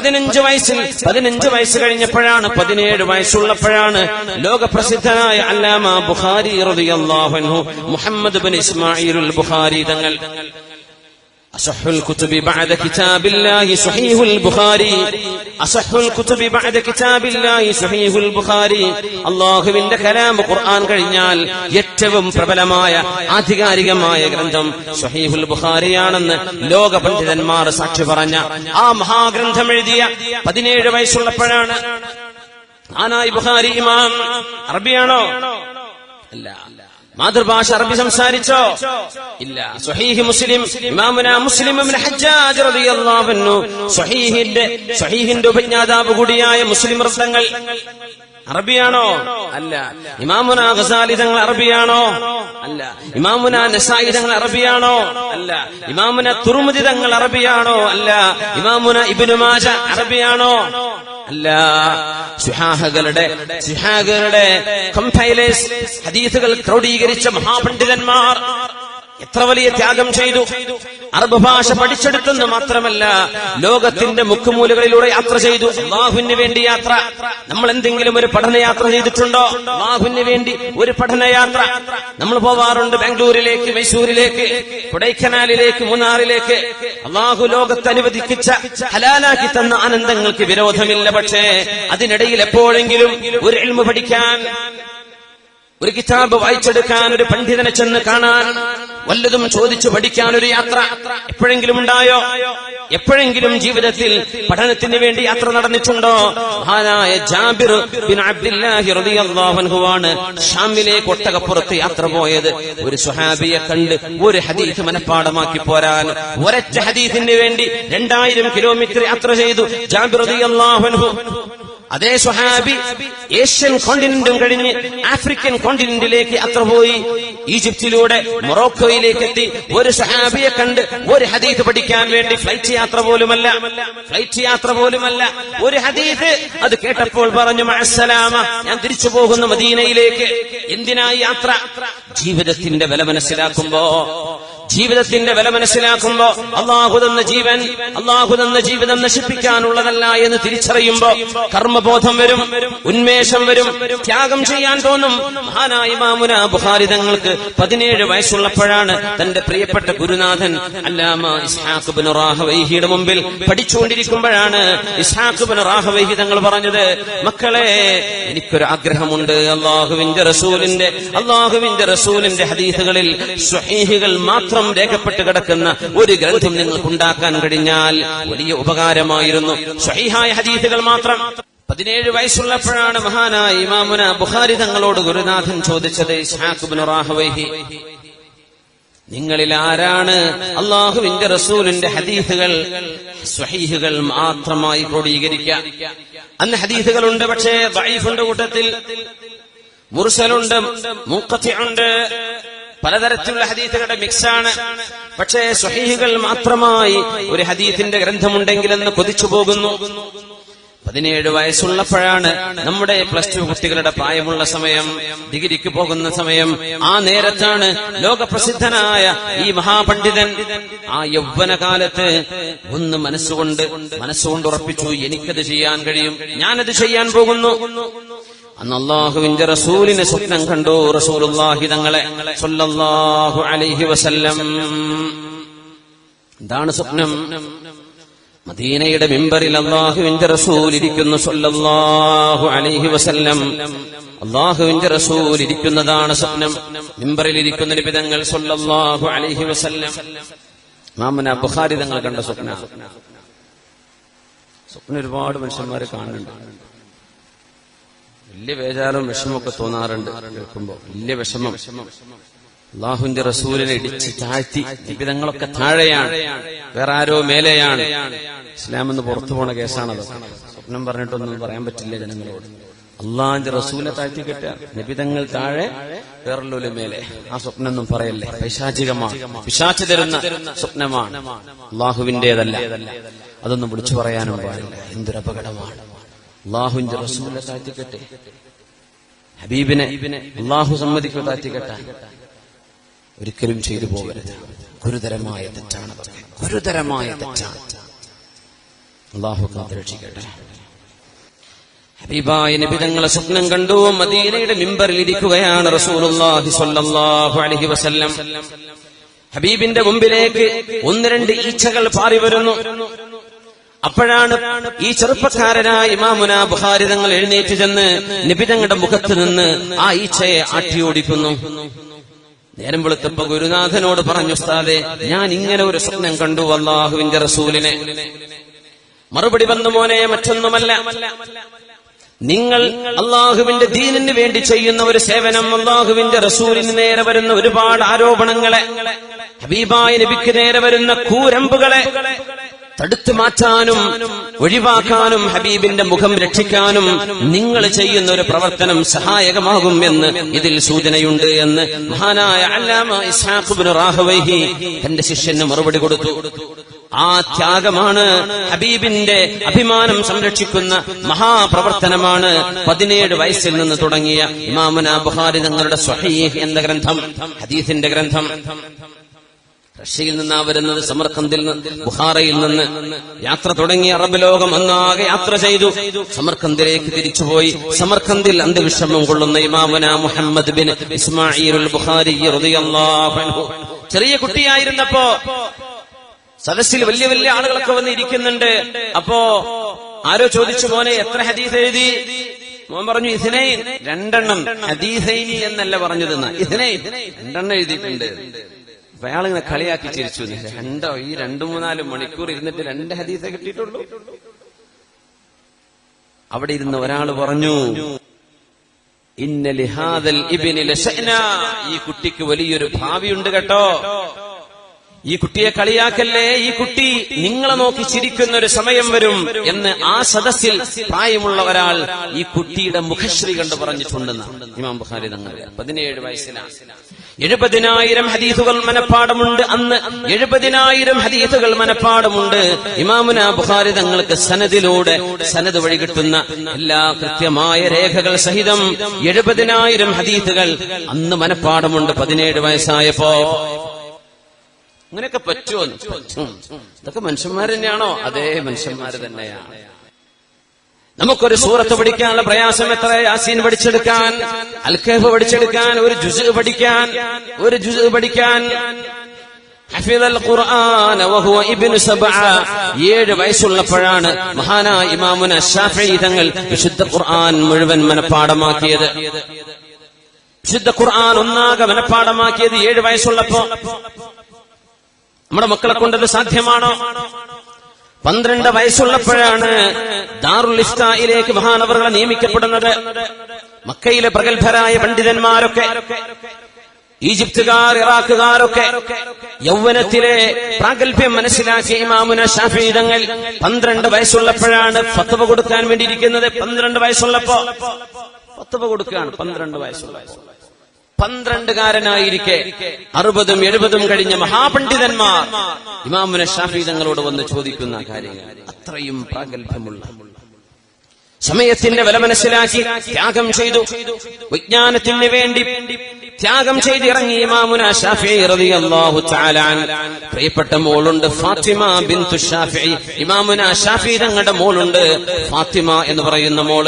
പതിനഞ്ച് വയസ്സിൽ പതിനഞ്ച് വയസ്സ് കഴിഞ്ഞപ്പോഴാണ് പതിനേഴ് വയസ്സുള്ളപ്പോഴാണ് ലോകപ്രസിദ്ധനായ അല്ലാമ Bukhari Muhammad bin Ismail Bukhari തങ്ങൾ أصح الكتب بعد كتاب الله صحيح البخاري أصح الكتب بعد كتاب الله صحيح البخاري അള്ളാഹുവിന്റെ കലാം ഖുർആൻ കഴിഞ്ഞാൽ ഏറ്റവും പ്രബലമായ ആധികാരികമായ ഗ്രന്ഥം സഹീഹുൽ ബുഖാരിയാണെന്ന് ലോക പണ്ഡിതന്മാർ സാക്ഷി പറഞ്ഞ ആ മഹാഗ്രന്ഥം എഴുതിയ പതിനേഴ് വയസ്സുള്ളപ്പോഴാണ് ആനായി ബുഖാരി ഇമാം അറബിയാണോ അല്ല മാതൃഭാഷ അറബി സംസാരിച്ചോ? ഇല്ല. സ്വഹീഹി മുസ്ലിം ഇമാമുന മുസ്ലിം ഹജ്ജാജ് റളിയല്ലാഹു അൻഹു സ്വഹീഹിന്റെ സ്വഹീഹിന്റെ ഉപജ്ഞാതാവ് കൂടിയായ മുസ്ലിം വൃത്തങ്ങൾ അറബിയാണോ? അല്ല. ഇമാമുന ഗസാലി തങ്ങൾ അറബിയാണോ? അല്ല. ഇമാമുന നസായി തങ്ങൾ അറബിയാണോ? അല്ല. ഇമാമുന തുറുമുദി തങ്ങൾ അറബിയാണോ? അല്ല. ഇമാമുന ഇബ്നു മാജ അറബിയാണോ? അല്ല സുഹാഹകളുടെ സുഹാഹകളുടെ കമ്പൈലേഴ്സ് ഹദീസുകൾ ക്രോഡീകരിച്ച മഹാപണ്ഡിതന്മാർ എത്ര വലിയ ത്യാഗം ചെയ്തു? അറബ് ഭാഷ പഠിച്ചെടുത്തെന്ന് മാത്രമല്ല ലോകത്തിന്റെ മുക്കുമൂലകളിലൂടെ യാത്ര ചെയ്തു. അള്ളാഹുവിന് വേണ്ടി യാത്ര. നമ്മൾ എന്തെങ്കിലും ഒരു പഠനയാത്ര ചെയ്തിട്ടുണ്ടോ? അള്ളാഹുവിന് വേണ്ടി ഒരു പഠനയാത്ര നമ്മൾ പോവാറുണ്ട് ബാംഗ്ലൂരിലേക്ക് മൈസൂരിലേക്ക് കൊടൈക്കനാലിലേക്ക് മൂന്നാറിലേക്ക്. അള്ളാഹു ലോകത്ത് അനുവദിക്കിച്ച ഹലാലാക്കി തന്ന ആനന്ദങ്ങൾക്ക് വിരോധമില്ല. പക്ഷേ അതിനിടയിൽ എപ്പോഴെങ്കിലും ഒരു എൽമ പഠിക്കാൻ ഒരു കിതാബ് വായിച്ചെടുക്കാൻ ഒരു പണ്ഡിതനെ ചെന്ന് കാണാൻ വല്ലതും ചോദിച്ചു പഠിക്കാൻ ഒരു യാത്ര എപ്പോഴെങ്കിലും ഉണ്ടായോ? എപ്പോഴെങ്കിലും ജീവിതത്തിൽ പഠനത്തിന് വേണ്ടി യാത്ര നടന്നിട്ടുണ്ടോ? മഹാനായ ജാബിർ ബിൻ അബ്ദുല്ലാഹി റളിയല്ലാഹു അൻഹുവാണ് ഷാമിലേക്ക് ഒട്ടകപ്പുറത്ത് യാത്ര പോയത്. ഒരു സുഹാബിയെ കണ്ട് ഒരു ഹദീസ് മനഃപ്പാടമാക്കി പോരാൻ ഒരൊറ്റ ഹദീസിന് വേണ്ടി രണ്ടായിരം കിലോമീറ്റർ യാത്ര ചെയ്തു ജാബിർ റളിയല്ലാഹു അൻഹു. അതേ സുഹാബി ഏഷ്യൻ കോണ്ടിനെന്റും കഴിഞ്ഞ് ആഫ്രിക്കൻ കോണ്ടിനെന്റിലേക്ക് യാത്ര പോയി. ഈജിപ്തിലൂടെ മൊറോക്കോയിലേക്ക് എത്തി ഒരു സഹാബിയെ കണ്ട് ഒരു ഹദീസ് പഠിക്കാൻ വേണ്ടി ഫ്ലൈറ്റ് യാത്ര പോലുമല്ല. ഫ്ലൈറ്റ് യാത്ര പോലുമല്ല. ഒരു ഹദീസ് അത് കേട്ടപ്പോൾ പറഞ്ഞു മഴസലാമ ഞാൻ തിരിച്ചു പോകുന്ന മദീനയിലേക്ക്. എന്തിനായി യാത്ര? ജീവിതത്തിന്റെ വില മനസ്സിലാക്കുമ്പോ ജീവിതത്തിന്റെ വില മനസ്സിലാക്കുമ്പോ അള്ളാഹു തന്ന ജീവൻ അള്ളാഹു തന്ന ജീവിതം നശിപ്പിക്കാനുള്ളതല്ല എന്ന് തിരിച്ചറിയുമ്പോ കർമ്മബോധം വരും ഉന്മേഷം വരും ത്യാഗം ചെയ്യാൻ തോന്നും. മഹാനായ മാമുന ബുഹാരി തങ്ങൾക്ക് പതിനേഴ് വയസ്സുള്ളപ്പോഴാണ് തന്റെ പ്രിയപ്പെട്ട ഗുരുനാഥൻ അല്ലാമ ഇസ്ഹാഖ് ബിൻ റാഹവൈഹിയുടെ മുമ്പിൽ പഠിച്ചുകൊണ്ടിരിക്കുമ്പോഴാണ് ഇസ്ഹാഖ് ബിൻ റാഹവൈഹി തങ്ങൾ പറഞ്ഞത് മക്കളെ എനിക്കൊരു ആഗ്രഹമുണ്ട്. അള്ളാഹുവിന്റെ റസൂലിന്റെ അള്ളാഹുവിന്റെ റസൂലിന്റെ ഹദീസുകളിൽ സ്വഹീഹികൾ മാത്രം രേഖപ്പെട്ട് കിടക്കുന്ന ഒരു ഗ്രന്ഥം നിങ്ങൾക്ക് ഉണ്ടാക്കാൻ കഴിഞ്ഞാൽ വലിയ ഉപകാരമായിരുന്നു. സ്വഹിഹായ ഹദീസുകൾ മാത്രം. പതിനേഴ് വയസ്സുള്ളപ്പോഴാണ് മഹാനായ ഇമാമുന ബുഹാരി തങ്ങളോട് ഗുരുനാഥൻ ചോദിച്ചത് നിങ്ങളിൽ ആരാണ് അള്ളാഹുവിന്റെ റസൂലിന്റെ ഹദീസുകൾ സ്വഹീഹുകൾ മാത്രമായി ക്രോഡീകരിക്കാം? അന്ന് ഹദീസുകളുണ്ട് പക്ഷേ ദഈഫുണ്ട് കൂട്ടത്തിൽ. മുർസലുണ്ട് മൂക്കത്തിയുണ്ട് പലതരത്തിലുള്ള ഹദീസുകളുടെ മിക്സാണ്. പക്ഷേ സ്വഹീഹുകൾ മാത്രമായി ഒരു ഹദീസിന്റെ ഗ്രന്ഥമുണ്ടെങ്കിലെന്ന് കൊതിച്ചു പോകുന്നു. പതിനേഴ് വയസ്സുള്ളപ്പോഴാണ് നമ്മുടെ പ്ലസ് ടു കുട്ടികളുടെ പ്രായമുള്ള സമയം ഡിഗ്രിക്ക് പോകുന്ന സമയം. ആ നേരത്താണ് ലോകപ്രസിദ്ധനായ ഈ മഹാപണ്ഡിതൻ ആ യൗവന കാലത്ത് ഒന്ന് മനസ്സുകൊണ്ട് മനസ്സുകൊണ്ട് ഉറപ്പിച്ചു എനിക്കത് ചെയ്യാൻ കഴിയും ഞാനത് ചെയ്യാൻ പോകുന്നു. അന്ന് അള്ളാഹുവിന്റെ റസൂലിനെ സ്വപ്നം കണ്ടു. റസൂലുള്ളാഹി തങ്ങളെ അലൈഹി വസല്ലം. എന്താണ് സ്വപ്നം. മദീനയുടെ മിമ്പറിൽ അള്ളാഹുവിന്റെ റസൂൽ ഇരിക്കുന്നു. സൊല്ലാഹു അലൈഹി വസല്ലം. അള്ളാഹുവിന്റെ റസൂൽ ഇരിക്കുന്നതാണ് സ്വപ്നം. മിമ്പറിൽ ഇരിക്കുന്ന നിബിതങ്ങൾ സൊല്ലാഹു അലൈഹി വസല്ലം. മാമന ബുഹാരി തങ്ങൾ കണ്ട സ്വപ്ന. സ്വപ്നം ഒരുപാട് മനുഷ്യന്മാരെ കാണുന്നുണ്ട്. വലിയ വേചാരം വിഷമമൊക്കെ തോന്നാറുണ്ട് കേൾക്കുമ്പോ. വലിയ വിഷമം. അള്ളാഹുന്റെ റസൂലിനെ ഇടിച്ച് താഴ്ത്തി ജീവിതങ്ങളൊക്കെ താഴെയാണ്. വേറെ ആരോ മേലെയാണ്. ഇസ്ലാം എന്ന് പുറത്തു പോണ കേസാണത് സ്വപ്നം പറഞ്ഞിട്ടൊന്നും പറയാൻ പറ്റില്ല ജനങ്ങളോട്. അള്ളാഹിന്റെ റസൂലിനെ താഴ്ത്തി കെട്ടുക. നിബിതങ്ങൾ താഴെ വേറെല്ലോൽ മേലെ. ആ സ്വപ്നം ഒന്നും പറയല്ലേ? പൈശാചികമാണ്. പിശാച്ച് തരുന്ന സ്വപ്നമാണ്. അള്ളാഹുവിന്റേതല്ല. അതൊന്നും വിളിച്ചു പറയാനും പാടില്ല. എന്തൊരു അപകടമാണ്. അള്ളാഹുവിന്റെ റസൂലിനെ താഴ്ത്തിക്കട്ടെ. ഹബീബിനെ അള്ളാഹു സമ്മതിക്കോ താഴ്ത്തിക്കട്ടെ ഒരിക്കലും ചെയ്തു പോകരുത്. ഗുരുതരമായ തെറ്റാണ് ഗുരുതരമായ തെറ്റാണ്. അള്ളാഹു കാത്തുരക്ഷിക്കട്ടെ ഹബീബായ നബി തങ്ങളെ സ്വപ്നം കണ്ടു മദീനയുടെ മിമ്പറിൽ ഇരിക്കുകയാണ് റസൂലുള്ളാഹി സ്വല്ലല്ലാഹു അലൈഹി വസല്ലം. ഹബീബിന്റെ മുമ്പിലേക്ക് ഒന്ന് രണ്ട് ഈച്ചകൾ പാറി വരുന്നു. അപ്പോഴാണ് ഈ ചെറുപ്പക്കാരനായ ഇമാമുന ബുഹാരി തങ്ങൾ എഴുന്നേറ്റ് ചെന്ന് നിബിതങ്ങളുടെ മുഖത്ത് നിന്ന് ആ ഈച്ചയെ ആട്ടിയോടിക്കുന്നു. നേരം വെളുത്തപ്പോ ഗുരുനാഥനോട് പറഞ്ഞു ഉസ്താദെ ഞാൻ ഇങ്ങനെ ഒരു സ്വപ്നം കണ്ടു അള്ളാഹുവിന്റെ റസൂലിനെ. മറുപടി വന്നു മോനെ മറ്റൊന്നുമല്ല. നിങ്ങൾ അള്ളാഹുവിന്റെ ദീനിന് വേണ്ടി ചെയ്യുന്ന ഒരു സേവനം അള്ളാഹുവിന്റെ റസൂലിന് നേരെ വരുന്ന ഒരുപാട് ആരോപണങ്ങളെ ഹബീബായ നബിക്ക് നേരെ വരുന്ന കൂരമ്പുകളെ തടുത്തു മാറ്റാനും ഒഴിവാക്കാനും ഹബീബിന്റെ മുഖം രക്ഷിക്കാനും നിങ്ങൾ ചെയ്യുന്ന ഒരു പ്രവർത്തനം സഹായകമാകും എന്ന് ഇതിൽ സൂചനയുണ്ട് എന്ന് മഹാനായ അല്ലാമ ഇസ്ഹാഖുബിന് റാഹവൈഹി തന്റെ ശിഷ്യന് മറുപടി കൊടുത്തു. ആ ത്യാഗമാണ് ഹബീബിന്റെ അഭിമാനം സംരക്ഷിക്കുന്ന മഹാപ്രവർത്തനമാണ് പതിനേഴ് വയസ്സിൽ നിന്ന് തുടങ്ങിയ ഇമാമുന ബുഹാരി തങ്ങളുടെ സ്വഹീഹ് എന്ന ഗ്രന്ഥം ഹദീസിന്റെ ഗ്രന്ഥം. റഷ്യയിൽ നിന്നാ വരുന്നത് സമർഖന്ദിൽ നിന്ന് ബുഹാറയിൽ നിന്ന് യാത്ര തുടങ്ങി അറബ് ലോകം ഒന്നാകെ യാത്ര ചെയ്തു. സമർഖന്ദിലേക്ക് തിരിച്ചുപോയി. സമർഖന്ദിൽ അന്ത്യവിഷമം കൊള്ളുന്ന ഇമാമുന മുഹമ്മദ് ബിൻ ഇസ്മായിൽ ബുഹാരി ചെറിയ കുട്ടിയായിരുന്നപ്പോ സദസ്സിൽ വലിയ വലിയ ആളുകളൊക്കെ വന്ന് ഇരിക്കുന്നുണ്ട് അപ്പോ ആരോ ചോദിച്ചു മോനെ എത്ര ഹദീസ് എഴുതി? മോൻ പറഞ്ഞു ഇഥനൈൻ രണ്ടെണ്ണം ഹദീസൈനി എന്നല്ല പറഞ്ഞതെന്ന്. ഇതിനെ രണ്ടെണ്ണം എഴുതിയിട്ടുണ്ട്. അപ്പൊ അയാളിങ്ങനെ കളിയാക്കി ചിരിച്ചു രണ്ടോ ഈ രണ്ടു മൂന്നാൽ മണിക്കൂർ ഇരുന്നിട്ട് രണ്ട് ഹദീസെ കിട്ടിയിട്ടുള്ളൂ? അവിടെ ഇരുന്ന് ഒരാൾ പറഞ്ഞു ഈ കുട്ടിക്ക് വലിയൊരു ഭാവി ഉണ്ട് കേട്ടോ. ഈ കുട്ടിയെ കളിയാക്കല്ലേ? ഈ കുട്ടി നിങ്ങളെ നോക്കി ചിരിക്കുന്ന ഒരു സമയം വരും എന്ന് ആ സദസ്സിൽ പ്രായമുള്ള ഒരാൾ ഈ കുട്ടിയുടെ മുഖശ്രീ കണ്ട് പറഞ്ഞിട്ടുണ്ടെന്ന് ഇമാം ബുഖാരി തങ്ങൾ പതിനേഴ് വയസ്സിലാണ്. എഴുപതിനായിരം ഹദീസുകൾ മനപ്പാടമുണ്ട് അന്ന്. എഴുപതിനായിരം ഹദീസുകൾ മനപ്പാടമുണ്ട് ഇമാമുന ബുഖാരി തങ്ങൾക്ക് സനദിലൂടെ സനത് വഴി കിട്ടുന്ന എല്ലാ കൃത്യമായ രേഖകൾ സഹിതം എഴുപതിനായിരം ഹദീസുകൾ അന്ന് മനപ്പാടമുണ്ട് പതിനേഴ് വയസ്സായപ്പോ. അങ്ങനെയൊക്കെ പറ്റുമോ പറ്റും ഇതൊക്കെ മനുഷ്യന്മാർ തന്നെയാണോ? അതേ മനുഷ്യന്മാർ തന്നെയാണ്. നമുക്കൊരു സൂറത്ത് പഠിക്കാനുള്ള പ്രയാസം എത്ര യാസീൻ പഠിച്ചെടുക്കാൻ അൽഖേഫ് പഠിച്ചെടുക്കാൻ ഒരു ജുസ് പഠിക്കാൻ ഒരു ജുസ് പഠിക്കാൻ. ഏഴ് വയസ്സുള്ളപ്പോഴാണ് മഹാനായ ഇമാമുന തങ്ങൾ വിശുദ്ധ ഖുർആൻ മുഴുവൻ മനഃപ്പാടമാക്കിയത്. വിശുദ്ധ ഖുർആൻ ഒന്നാകെ മനഃപ്പാടമാക്കിയത് ഏഴ് വയസ്സുള്ളപ്പോ. നമ്മുടെ മക്കളെ കൊണ്ടത് സാധ്യമാണോ? പന്ത്രണ്ട് വയസ്സുള്ളപ്പോഴാണ് ദാറുൽ ഇഫ്തായിലേക്ക് മഹാനവറുകളെ നിയമിക്കപ്പെടുന്നത്. മക്കയിലെ പ്രഗത്ഭരായ പണ്ഡിതന്മാരൊക്കെ ഈജിപ്തുകാർ ഇറാഖുകാരൊക്കെ യൗവനത്തിലെ പ്രാഗൽഭ്യം മനസ്സിലാക്കിയ ഇമാമുന ഷാഫീതങ്ങൾ പന്ത്രണ്ട് വയസ്സുള്ളപ്പോഴാണ് ഫത്തവ കൊടുക്കാൻ വേണ്ടിയിരിക്കുന്നത്. പന്ത്രണ്ട് വയസ്സുള്ളപ്പോ ഫത്തവ കൊടുക്കുകയാണ് പന്ത്രണ്ട് വയസ്സുള്ളപ്പോ പന്ത്രണ്ടുകാരനായിരിക്കെ. അറുപതും എഴുപതും കഴിഞ്ഞ മഹാപണ്ഡിതന്മാർ. ഇമാമുന ഷാഫി തങ്ങളോട് വന്ന് ചോദിക്കുന്ന കാര്യങ്ങൾ. അത്രയും പ്രാഗൽഭ്യമുള്ള. സമയത്തിന്റെ വില മനസ്സിലാക്കി ത്യാഗം ചെയ്തു. വിജ്ഞാനത്തിന് വേണ്ടി ത്യാഗം ചെയ്തിറങ്ങി മാമുന ഇമാമുന ഷാഫി റളിയല്ലാഹു തആല പ്രിയപ്പെട്ട മോളുണ്ട് ഫാത്തിമ ഷാഫി. ഇമാമുന ഷാഫി തങ്ങളുടെ മോളുണ്ട് ഫാത്തിമ എന്ന് പറയുന്ന മോൾ.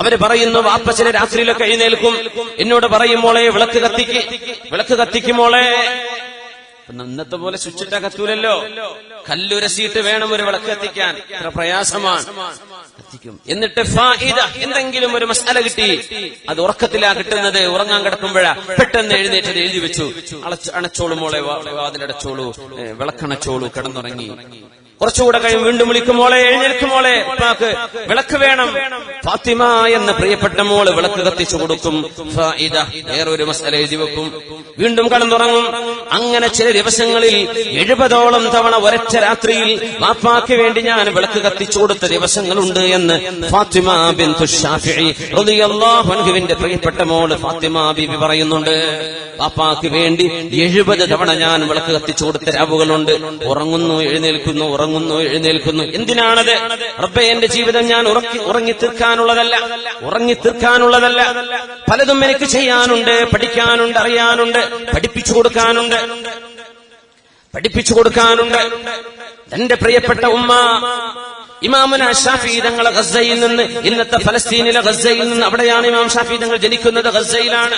അവർ പറയുന്നു വാപ്പച്ചനെ രാത്രിയിലൊക്കെ എഴുന്നേൽക്കും. എന്നോട് പറയും മോളെ വിളക്ക് കത്തിക്ക്. വിളക്ക് കത്തിക്ക് മോളെ. നന്നത്തെ ഇന്നത്തെ പോലെ സ്വിച്ചിട്ട കത്തൂലല്ലോ കല്ലുരസിയിട്ട് വേണം ഒരു വിളക്ക് കത്തിക്കാൻ. പ്രയാസമാണ്. കത്തിക്കും എന്നിട്ട് എന്തെങ്കിലും ഒരു മസാല കിട്ടി. അത് ഉറക്കത്തിലാ കിട്ടുന്നത്. ഉറങ്ങാൻ കിടക്കുമ്പോഴാ പെട്ടെന്ന് എഴുന്നേറ്റത് എഴുതി വെച്ചു. അണച്ചോളൂ മോളെ വാതിലടച്ചോളൂ. വിളക്കണച്ചോളൂ കിടന്നുറങ്ങി. കുറച്ചുകൂടെ കഴിയും വീണ്ടും വിളിക്കും മോളെ എഴുന്നേൽക്കും മോളെ. ഉപ്പാക്ക് വിളക്ക് വേണം. ഫാത്തിമ എന്ന പ്രിയപ്പെട്ട മോൾ വിളക്ക് കത്തിച്ചു കൊടുക്കും. വേറൊരു മസാല എഴുതി വെക്കും. വീണ്ടും കടന്നുറങ്ങും. അങ്ങനെ ചില ദിവസങ്ങളിൽ എഴുപതോളം തവണ ഒരൊറ്റ രാത്രിയിൽ വാപ്പാക്ക് വേണ്ടി ഞാൻ വിളക്ക് കത്തിച്ചു കൊടുത്ത ദിവസങ്ങളുണ്ട് എന്ന് ഫാത്തിമ ബിന്ദു ഷാഫിന്റെ പ്രിയപ്പെട്ട മോൾ ഫാത്തിമ ബിബി പറയുന്നുണ്ട്. വാപ്പാക്ക് വേണ്ടി എഴുപത് തവണ ഞാൻ വിളക്ക് കത്തിച്ചു കൊടുത്ത രാവുകളുണ്ട്. ഉറങ്ങുന്നു എഴുന്നേൽക്കുന്നു ഉറങ്ങുന്നു എഴുന്നേൽക്കുന്നു. എന്തിനാണത്? റബ്ബെ എന്റെ ജീവിതം ഞാൻ ഉറങ്ങി ഉറങ്ങി തീർക്കാനുള്ളതല്ല ഉറങ്ങി തീർക്കാനുള്ളതല്ല പലതും എനിക്ക് ചെയ്യാനുണ്ട് പഠിക്കാനുണ്ട് അറിയാനുണ്ട് പഠിപ്പിച്ചു കൊടുക്കാനുണ്ട്. പഠിപ്പിച്ചു കൊടുക്കാനുണ്ട്. എന്റെ പ്രിയപ്പെട്ട ഉമ്മ ഇമാമുന ഷാഫി തങ്ങളെ ഗസയിൽ നിന്ന് ഇന്നത്തെ ഫലസ്തീനിലെ ഗസയിൽ നിന്ന് അവിടെയാണ് ഇമാം ഷാഫി തങ്ങൾ ജനിക്കുന്നത് ഗസയിലാണ്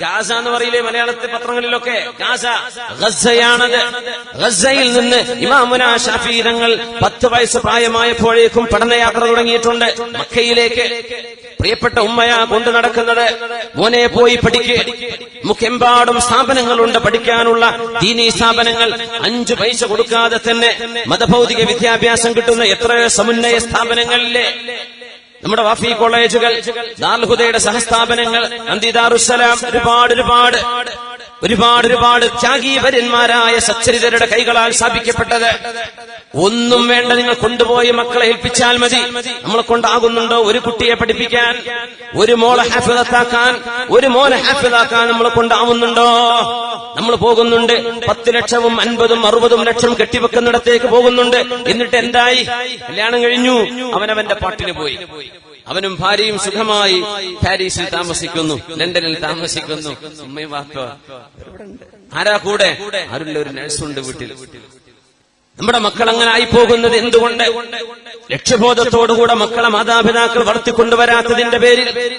ഗാസ എന്ന് പറയില്ലേ മലയാളത്തെ പത്രങ്ങളിലൊക്കെ? ഗാസ ഗസയാണത്. ഗസയിൽ നിന്ന് ഇമാമുന ഷാഫീരങ്ങൾ പത്ത് വയസ്സ് പ്രായമായപ്പോഴേക്കും പഠനയാത്ര തുടങ്ങിയിട്ടുണ്ട്. മക്കയിലേക്ക്. പ്രിയപ്പെട്ട ഉമ്മയാ കൊണ്ടു നടക്കുന്നത്. മോനെ പോയി പഠിക്കുക മുഖെമ്പാടും സ്ഥാപനങ്ങളുണ്ട് പഠിക്കാനുള്ള ദീനീ സ്ഥാപനങ്ങൾ. അഞ്ചു പൈസ കൊടുക്കാതെ തന്നെ മതഭൗതിക വിദ്യാഭ്യാസം കിട്ടുന്ന എത്രയോ സമുന്നയ സ്ഥാപനങ്ങളിലെ നമ്മുടെ വാഫി കോളേജുകൾ ദാൽഹുദയുടെ സഹസ്ഥാപനങ്ങൾ അന്തിദാറുസലാം ഒരുപാട് ഒരുപാട്. ഒരുപാട് ഒരുപാട് ത്യാഗീപരന്മാരായ സച്ചരിതരുടെ കൈകളാൽ സ്ഥാപിക്കപ്പെട്ടത്. ഒന്നും വേണ്ട നിങ്ങൾ കൊണ്ടുപോയി മക്കളെ ഏൽപ്പിച്ചാൽ മതി. നമ്മളെ കൊണ്ടാകുന്നുണ്ടോ ഒരു കുട്ടിയെ പഠിപ്പിക്കാൻ? ഒരു മോളെ ഹാഫിതാക്കാൻ ഒരു മോനെ ഹാഫിതാക്കാൻ നമ്മളെ കൊണ്ടാവുന്നുണ്ടോ? നമ്മൾ പോകുന്നുണ്ട്. പത്ത് ലക്ഷവും അൻപതും അറുപതും ലക്ഷം കെട്ടിവെക്കുന്നിടത്തേക്ക് പോകുന്നുണ്ട്. എന്നിട്ട് എന്തായി? കല്യാണം കഴിഞ്ഞു. അവനവന്റെ പാട്ടിന് പോയി. അവനും ഭാര്യയും സുഖമായി പാരീസിൽ താമസിക്കുന്നു ലണ്ടനിൽ താമസിക്കുന്നു. ഉമ്മയും വാപ്പ. ആരാ കൂടെ? ആരുള്ള ഒരു നഴ്സുണ്ട് വീട്ടിൽ. നമ്മുടെ മക്കൾ അങ്ങനെ ആയി പോകുന്നത് എന്തുകൊണ്ട്? ലക്ഷ്യബോധത്തോടുകൂടെ മക്കളെ മാതാപിതാക്കൾ വളർത്തിക്കൊണ്ടുവരാത്തതിന്റെ പേരിൽ.